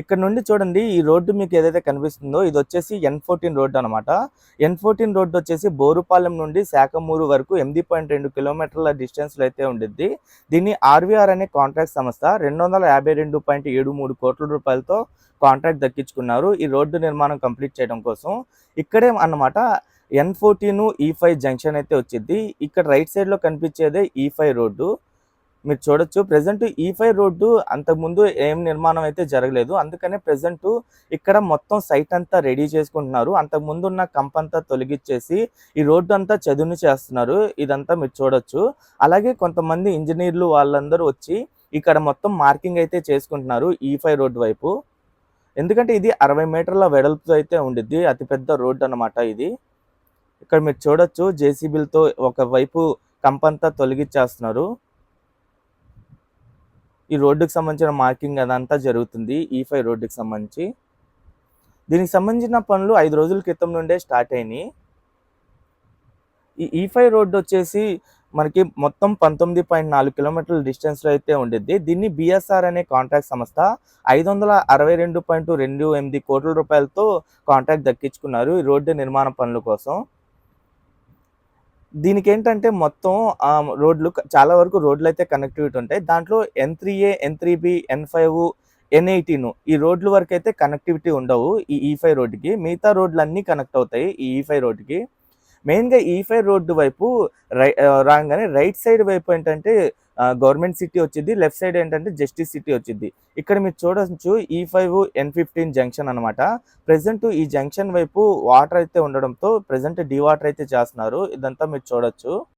ఇక్కడ నుండి చూడండి ఈ రోడ్డు మీకు ఏదైతే కనిపిస్తుందో ఇది వచ్చేసి ఎన్ ఫోర్టీన్ రోడ్డు అనమాట ఎన్ ఫోర్టీన్ రోడ్డు వచ్చేసి బోరుపాలెం నుండి శాఖమూరు వరకు ఎనిమిది పాయింట్ రెండు కిలోమీటర్ల డిస్టెన్స్లో అయితే ఉండిద్ది. దీన్ని ఆర్వీఆర్ అనే కాంట్రాక్ట్ సంస్థ రెండు వందల యాభై రెండు పాయింట్ ఏడు మూడు కోట్ల రూపాయలతో కాంట్రాక్ట్ దక్కించుకున్నారు. ఈ రోడ్డు నిర్మాణం కంప్లీట్ చేయడం కోసం. ఇక్కడే అన్నమాట ఎన్ ఫోర్టీన్ ఈ ఫైవ్ జంక్షన్ అయితే వచ్చింది ఇక్కడ రైట్ సైడ్లో కనిపించేదే e ఈ ఫైవ్ రోడ్డు. మీరు చూడొచ్చు. ప్రజెంట్ ఈ ఫైవ్ రోడ్డు అంతకుముందు ఏం నిర్మాణం అయితే జరగలేదు. అందుకనే ప్రజెంట్ ఇక్కడ మొత్తం సైట్ అంతా రెడీ చేసుకుంటున్నారు. అంతకుముందు ఉన్న కంప్ అంతా తొలగించేసి ఈ రోడ్డు అంతా చదును చేస్తున్నారు. ఇదంతా మీరు చూడొచ్చు. అలాగే కొంతమంది ఇంజనీర్లు వాళ్ళందరూ వచ్చి ఇక్కడ మొత్తం మార్కింగ్ అయితే చేసుకుంటున్నారు ఈ ఫైవ్ రోడ్డు వైపు. ఎందుకంటే ఇది అరవై మీటర్ల వెడల్పుతో అయితే ఉండిద్ది. అతిపెద్ద రోడ్డు అన్నమాట ఇది. ఇక్కడ మీరు చూడొచ్చు. జేసీబీలతో ఒకవైపు కంపంతా తొలగించేస్తున్నారు ఈ రోడ్డుకి సంబంధించిన మార్కింగ్ అదంతా జరుగుతుంది ఈ ఫైవ్ రోడ్డుకి సంబంధించి. దీనికి సంబంధించిన పనులు ఐదు రోజుల క్రితం నుండే స్టార్ట్ అయినాయి. ఈ ఈ ఫైవ్ రోడ్డు వచ్చేసి మనకి మొత్తం పంతొమ్మిది పాయింట్ నాలుగు కిలోమీటర్ల డిస్టెన్స్లో అయితే ఉండిద్ది. దీన్ని బిఎస్ఆర్ అనే కాంట్రాక్ట్ సంస్థ ఐదు వందల అరవై రెండు పాయింట్ రెండు ఎనిమిది కోట్ల రూపాయలతో కాంట్రాక్ట్ దక్కించుకున్నారు ఈ రోడ్డు నిర్మాణ పనుల కోసం. దీనికి ఏంటంటే మొత్తం రోడ్లు చాలా వరకు రోడ్లు అయితే కనెక్టివిటీ ఉంటాయి. దాంట్లో N three A N three B N five N eighteen ఈ రోడ్ల వరకు అయితే కనెక్టివిటీ ఉండవు ఈ e ఈ ఫైవ్ రోడ్డుకి. మిగతా రోడ్లు అన్నీ కనెక్ట్ అవుతాయి ఈ e ఈ ఫైవ్ రోడ్డుకి. మెయిన్గా ఈ ఫైవ్ రోడ్డు వైపు రై రాగానే రైట్ సైడ్ వైపు ఏంటంటే గవర్నమెంట్ సిటీ వచ్చింది లెఫ్ట్ సైడ్ ఏంటంటే జస్టిస్ సిటీ వచ్చింది. ఇక్కడ మీరు చూడొచ్చు E five N fifteen junction అనమాట ప్రెసెంట్ ఈ జంక్షన్ వైపు వాటర్ అయితే ఉండడంతో ప్రెసెంట్ డీ వాటర్ అయితే చేస్తున్నారు. ఇదంతా మీరు చూడొచ్చు.